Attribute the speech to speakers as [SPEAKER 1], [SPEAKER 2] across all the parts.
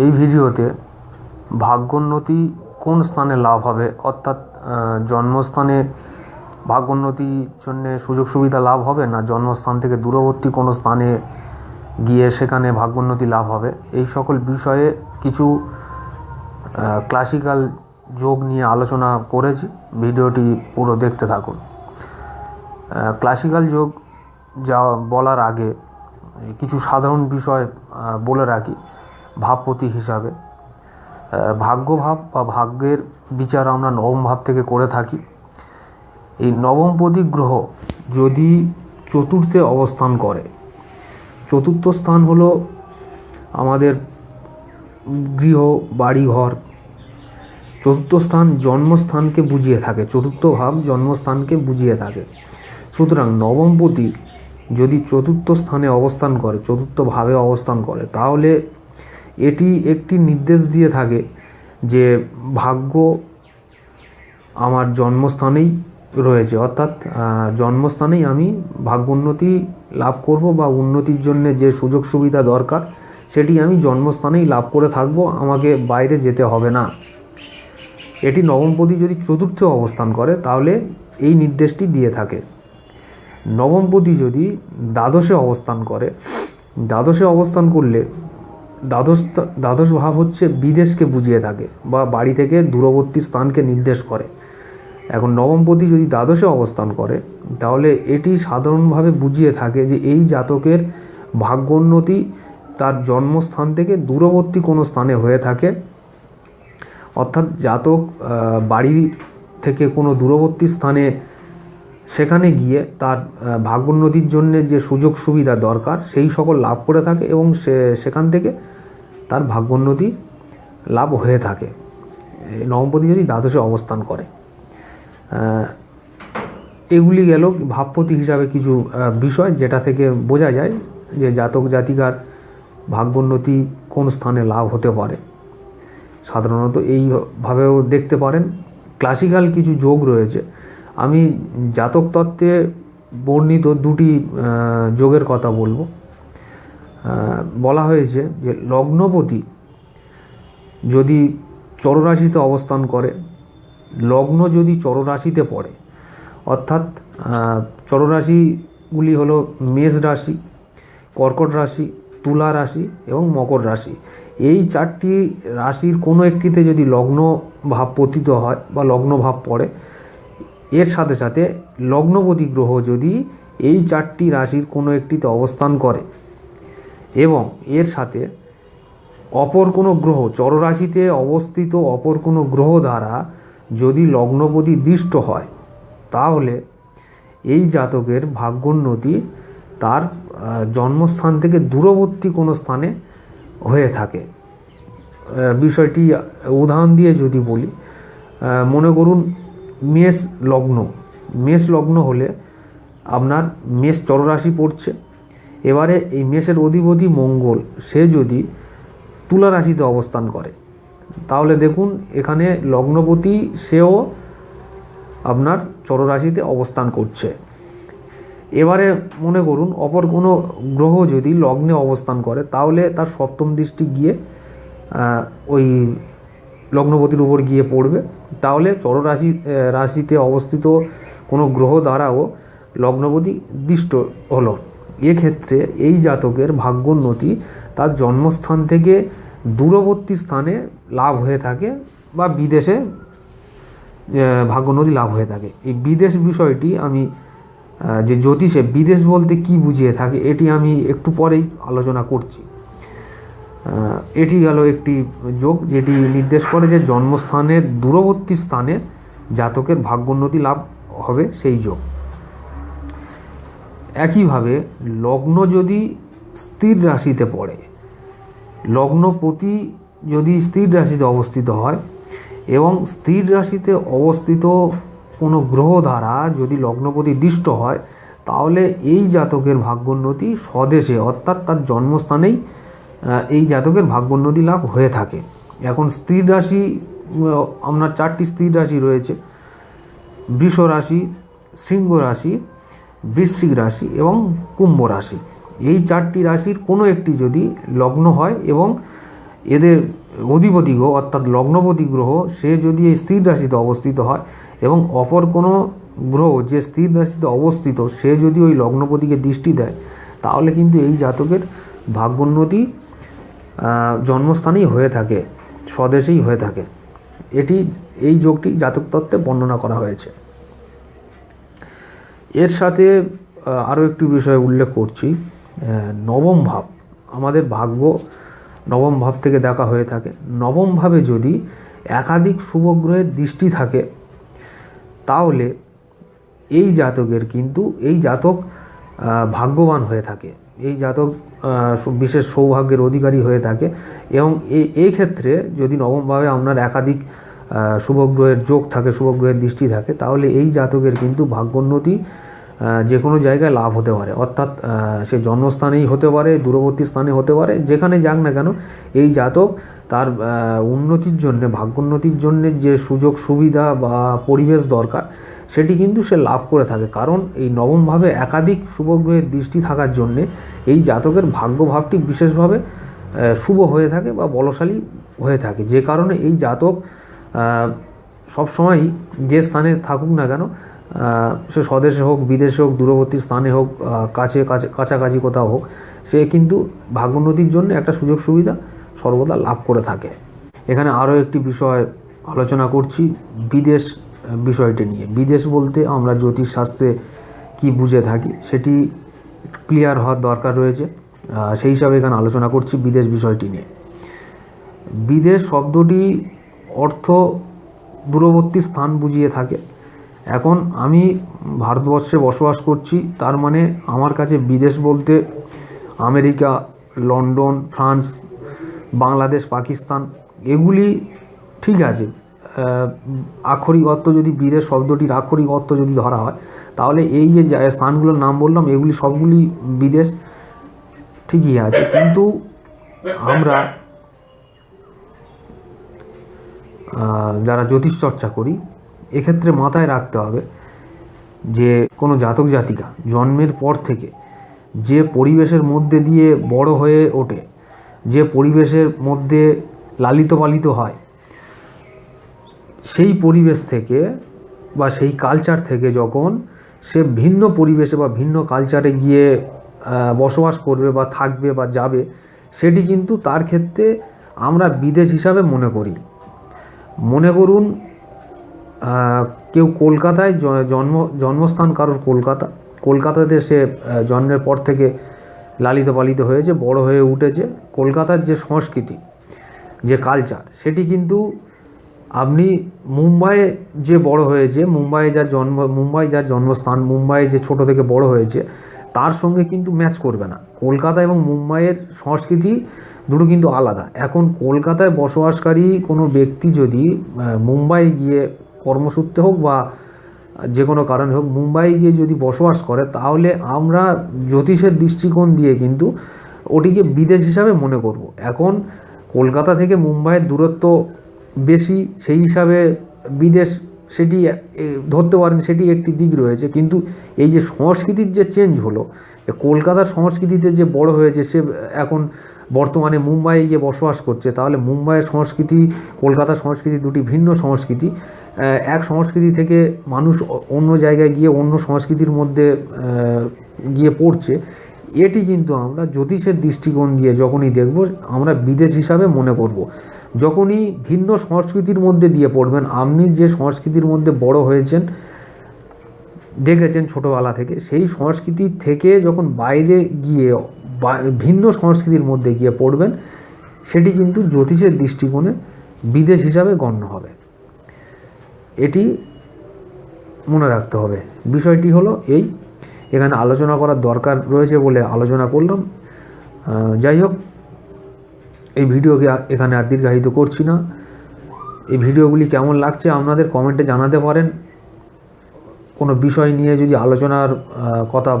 [SPEAKER 1] এই ভিডিওতে ভাগ্যোন্নতি কোন স্থানে লাভ হবে? অর্থাৎ জন্মস্থানে ভাগ্যোন্নতির জন্য সুযোগ সুবিধা লাভ হবে না জন্মস্থান থেকে দূরবর্তী কোনো স্থানে গিয়ে সেখানে ভাগ্যোন্নতি লাভ হবে? এই সকল বিষয়ে কিছু ক্লাসিক্যাল যোগ নিয়ে আলোচনা করেছি। ভিডিওটি পুরো দেখতে থাকুন। ক্লাসিক্যাল যোগ যা বলার আগে কিছু সাধারণ বিষয় বলে রাখি। ভাবপতি হিসাবে। ভাগ্যভাব বা ভাগ্যের বিচার আমরা নবম ভাব থেকে করে থাকি। এই নবমপদী গ্রহ যদি চতুর্থে অবস্থান করে, চতুর্থ স্থান হলো আমাদের গৃহ, বাড়িঘর। চতুর্থ স্থান জন্মস্থানকে বুঝিয়ে থাকে, চতুর্থ ভাব জন্মস্থানকে বুঝিয়ে থাকে। সুতরাং নবমপতি যদি চতুর্থ স্থানে অবস্থান করে, চতুর্থ ভাবে অবস্থান করে, তাহলে এটি একটি নির্দেশ দিয়ে থাকে যে ভাগ্য আমার জন্মস্থানেই রয়েছে। অর্থাৎ জন্মস্থানেই আমি ভাগ্যোন্নতি লাভ করব বা উন্নতির জন্য যে সুযোগ সুবিধা দরকার, সেটি আমি জন্মস্থানেই লাভ করে থাকব, আমাকে বাইরে যেতে হবে না। এটি নবমপতি যদি চতুর্থে অবস্থান করে, তাহলে এই নির্দেশটি দিয়ে থাকে। নবমপতি যদি দ্বাদশে অবস্থান করে, দ্বাদশে অবস্থান করলে দ্বাদশ দ্বাদশ ভাব হচ্ছে বিদেশকে বুঝিয়ে থাকে বা বাড়ি থেকে দূরবর্তী স্থানকে নির্দেশ করে। এখন নবমপতি যদি দ্বাদশে অবস্থান করে, তাহলে এটি সাধারণভাবে বুঝিয়ে থাকে যে এই জাতকের ভাগ্যোন্নতি তার জন্মস্থান থেকে দূরবর্তী কোনো স্থানে হয়ে থাকে। অর্থাৎ জাতক বাড়ি থেকে কোনো দূরবর্তী স্থানে, সেখানে গিয়ে তার ভাগ্যোন্নতির জন্য যে সুযোগ সুবিধা দরকার, সেই সকল লাভ করে থাকে এবং সে, সেখান থেকে তার ভাগ্যোন্নতি লাভ হয়ে থাকে। নবমপতি যদি দ্বাদশে অবস্থান করে এগুলি গেল ভাবপতি হিসাবে কিছু বিষয় যেটা থেকে বোঝা যায় যে জাতক জাতিকার ভাগ্যোন্নতি কোন স্থানে লাভ হতে পারে। সাধারণত এইভাবেও দেখতে পারেন ক্লাসিক্যাল কিছু যোগ রয়েছে। আমি জাতক তত্ত্বে বর্ণিত দুটি যোগের কথা বলব। বলা হয়েছে যে লগ্নপতি যদি চররাশিতে অবস্থান করে, লগ্ন যদি চররাশিতে পড়ে, অর্থাৎ চররাশিগুলি হলো মেষ রাশি, কর্কট রাশি, তুলা রাশি এবং মকর রাশি। এই চারটি রাশির কোনো একটিতে যদি লগ্ন ভাব পতিত হয় বা লগ্ন ভাব পড়ে, এর সাথে সাথে লগ্নপতি গ্রহ যদি এই চারটি রাশির কোনো একটিতে অবস্থান করে এবং এর সাথে অপর কোনো গ্রহ, চররাশিতে অবস্থিত অপর কোনো গ্রহ দ্বারা যদি লগ্নপতি দৃষ্ট হয়, তাহলে এই জাতকের ভাগ্যোন্নতি তার জন্মস্থান থেকে দূরবর্তী কোনো স্থানে হয়ে থাকে। বিষয়টি উদাহরণ দিয়ে যদি বলি মনে করুন মেষ লগ্ন। মেষ লগ্ন হলে আপনার মেষ চররাশি পড়ছে এবারে এই মেষের অধিপতি মঙ্গল, সে যদি তুলা রাশিতে অবস্থান করে, তাহলে দেখুন এখানে লগ্নপতি সেও আপনার চররাশিতে অবস্থান করছে। এবারে মনে করুন অপর কোনো গ্রহ যদি লগ্নে অবস্থান করে, তাহলে তার সপ্তম দৃষ্টি গিয়ে ওই লগ্নপতির উপর গিয়ে পড়বে। তাহলে চররাশি রাশিতে অবস্থিত কোনো গ্রহ দ্বারাও লগ্নপতি দৃষ্ট হলো। এক্ষেত্রে এই জাতকের ভাগ্যোন্নতি তার জন্মস্থান থেকে দূরবর্তী স্থানে লাভ হয়ে থাকে বা বিদেশে ভাগ্যোন্নতি লাভ হয়ে থাকে। এই বিদেশ বিষয়টি আমি যে জ্যোতিষে বিদেশ বলতে কি বুঝিয়ে থাকে, এটি আমি একটু পরেই আলোচনা করছি। এটি গেল একটি যোগ যেটি নির্দেশ করে যে জন্মস্থানের দূরবর্তী স্থানে জাতকের ভাগ্যোন্নতি লাভ হবে সেই যোগ। একইভাবে লগ্ন যদি স্থির রাশিতে পড়ে লগ্নপতি যদি স্থির রাশিতে অবস্থিত হয় এবং স্থির রাশিতে অবস্থিত কোনো গ্রহ দ্বারা যদি লগ্নপতি দৃষ্ট হয়, তাহলে এই জাতকের ভাগ্যোন্নতি স্বদেশে, অর্থাৎ তার জন্মস্থানেই এই জাতকের ভাগ্যোন্নতি লাভ হয়ে থাকে। এখন স্থির রাশি আপনার চারটি স্থির রাশি রয়েছে। বৃষ রাশি, সিংহ রাশি বৃশ্চিক রাশি এবং কুম্ভ রাশি। এই চারটি রাশির কোনো একটি যদি লগ্ন হয় এবং এদের অধিপতি গ্রহ অর্থাৎ লগ্নপতি গ্রহ, সে যদি এই স্থির রাশিতে অবস্থিত হয় এবং অপর কোনো গ্রহ যে স্থির রাশিতে অবস্থিত, সে যদি ওই লগ্নপতিকে দৃষ্টি দেয়, তাহলে কিন্তু এই জাতকের ভাগ্যোন্নতি জন্মস্থানেই হয়ে থাকে, স্বদেশেই হয়ে থাকে। এটি, এই যোগটি জাতক তত্ত্বে বর্ণনা করা হয়েছে। এর সাথে আরও একটি বিষয় উল্লেখ করছি। নবম ভাব। আমাদের ভাগ্য নবম ভাব থেকে দেখা হয়ে থাকে। নবম ভাবে যদি একাধিক শুভগ্রহের দৃষ্টি থাকে, তাহলে এই জাতকের কিন্তু, এই জাতক ভাগ্যবান হয়ে থাকে। এই জাতক বিশেষ সৌভাগ্যের অধিকারী হয়ে থাকে। এবং এই ক্ষেত্রে যদি নবমভাবে আপনার একাধিক শুভগ্রহের যোগ থাকে, শুভগ্রহের দৃষ্টি থাকে, তাহলে এই জাতকের কিন্তু ভাগ্যোন্নতি যে কোনো জায়গায় লাভ হতে পারে। অর্থাৎ সে জন্মস্থানেই হতে পারে, দূরবর্তী স্থানে হতে পারে, যেখানে যাক না কেন, এই জাতক তার উন্নতির জন্যে, ভাগ্যোন্নতির জন্যে যে সুযোগ, সুবিধা বা পরিবেশ দরকার, সেটি কিন্তু সে লাভ করে থাকে। কারণ এই নবমভাবে একাধিক শুভগ্রহের দৃষ্টি থাকার জন্যে এই জাতকের ভাগ্যভাবটি বিশেষভাবে শুভ হয়ে থাকে বা বলশালী হয়ে থাকে। যে কারণে এই জাতক সবসময়ই যে স্থানে থাকুক না কেন সে স্বদেশে হোক, বিদেশে হোক, দূরবর্তী স্থানে হোক কাছে কাছে, কাছাকাছি কোথাও হোক, সে কিন্তু ভাগ্যোন্নতির জন্য একটা সুযোগ সুবিধা সর্বদা লাভ করে থাকে। এখানে আরও একটি বিষয় আলোচনা করছি, বিদেশ বিষয়টি নিয়ে। বিদেশ বলতে আমরা জ্যোতিষশাস্ত্রে কি বুঝে থাকি সেটি ক্লিয়ার হওয়ার দরকার রয়েছে সেই হিসাবে এখানে আলোচনা করছি বিদেশ বিষয়টি নিয়ে। বিদেশ শব্দটি অর্থ দূরবর্তী স্থান বুঝিয়ে থাকে। এখন আমি ভারতবর্ষে বসবাস করছি, তার মানে আমার কাছে বিদেশ বলতে America, London, France, Bangladesh, Pakistan এগুলি ঠিক আছে। আক্ষরিক অর্থ যদি বিদেশ শব্দটির আক্ষরিক অর্থ যদি ধরা হয়, তাহলে এই যে স্থানগুলোর নাম বললাম, এগুলি সবগুলি বিদেশ ঠিকই আছে। কিন্তু আমরা যারা জ্যোতিষ চর্চা করি, এক্ষেত্রে মাথায় রাখতে হবে যে কোনো জাতক জাতিকা জন্মের পর থেকে যে পরিবেশের মধ্যে দিয়ে বড় হয়ে ওঠে, যে পরিবেশের মধ্যে লালিত পালিত হয়, সেই পরিবেশ থেকে বা সেই কালচার থেকে যখন সে ভিন্ন পরিবেশে বা ভিন্ন কালচারে গিয়ে বসবাস করবে বা থাকবে বা যাবে, সেটি কিন্তু তার ক্ষেত্রে আমরা বিদেশ হিসাবে মনে করি। মনে করুন কেউ কলকাতায় জন্ম, জন্মস্থান কারোর কলকাতা, কলকাতাতে সে জন্মের পর থেকে লালিত পালিত হয়েছে, বড় হয়ে উঠেছে। কলকাতার যে সংস্কৃতি, যে কালচার সেটি কিন্তু আপনি মুম্বাইয়ে যে বড় হয়েছে মুম্বাইয়ে যার জন্ম, মুম্বাই যার জন্মস্থান মুম্বাইয়ে যে ছোট থেকে বড় হয়েছে, তার সঙ্গে কিন্তু ম্যাচ করবে না। কলকাতা এবং মুম্বাইয়ের সংস্কৃতি দুটো কিন্তু আলাদা। এখন কলকাতায় বসবাসকারী কোনো ব্যক্তি যদি মুম্বাই গিয়ে কর্মসূত্রে হোক বা যে কোনো কারণে হোক মুম্বাই গিয়ে যদি বসবাস করে, তাহলে আমরা জ্যোতিষের দৃষ্টিকোণ দিয়ে কিন্তু ওটিকে বিদেশ হিসাবে মনে করব। এখন কলকাতা থেকে মুম্বাইয়ের দূরত্ব বেশি, সেই হিসাবে বিদেশ সেটি ধরতে পারেন সেটি একটি দিক রয়েছে। কিন্তু এই যে সংস্কৃতির যে চেঞ্জ হলো কলকাতার সংস্কৃতিতে যে বড় হয়েছে, সে এখন বর্তমানে মুম্বাইয়ে গিয়ে বসবাস করছে, তাহলে মুম্বাইয়ের সংস্কৃতি, কলকাতার সংস্কৃতি দুটি ভিন্ন সংস্কৃতি এক সংস্কৃতি থেকে মানুষ অন্য জায়গায় গিয়ে অন্য সংস্কৃতির মধ্যে গিয়ে পড়ছে এটি কিন্তু আমরা জ্যোতিষের দৃষ্টিকোণ দিয়ে যখনই দেখব, আমরা বিদেশ হিসাবে মনে করব। যখনই ভিন্ন সংস্কৃতির মধ্যে দিয়ে পড়বেন, আপনি যে সংস্কৃতির মধ্যে বড় হয়েছেন, দেখেছেন ছোটোবেলা থেকে, সেই সংস্কৃতি থেকে যখন বাইরে গিয়ে ভিন্ন সংস্কৃতির মধ্যে গিয়ে পড়বেন, সেটি কিন্তু জ্যোতিষের দৃষ্টিকোণে বিদেশ হিসাবে গণ্য হবে। এটি মনে রাখতে হবে। বিষয়টি হলো এই, এখানে আলোচনা করার দরকার রয়েছে বলে আলোচনা করলাম। যাই হোক, এই ভিডিওকে এখানে আর দীর্ঘায়িত করছি না। এই ভিডিওগুলি কেমন লাগছে আপনাদের কমেন্টে জানাতে পারেন। কোনো বিষয় নিয়ে যদি আলোচনার কথা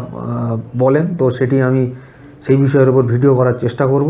[SPEAKER 1] বলেন, তো সেটি আমি সেই বিষয়ের উপর ভিডিও করার চেষ্টা করব।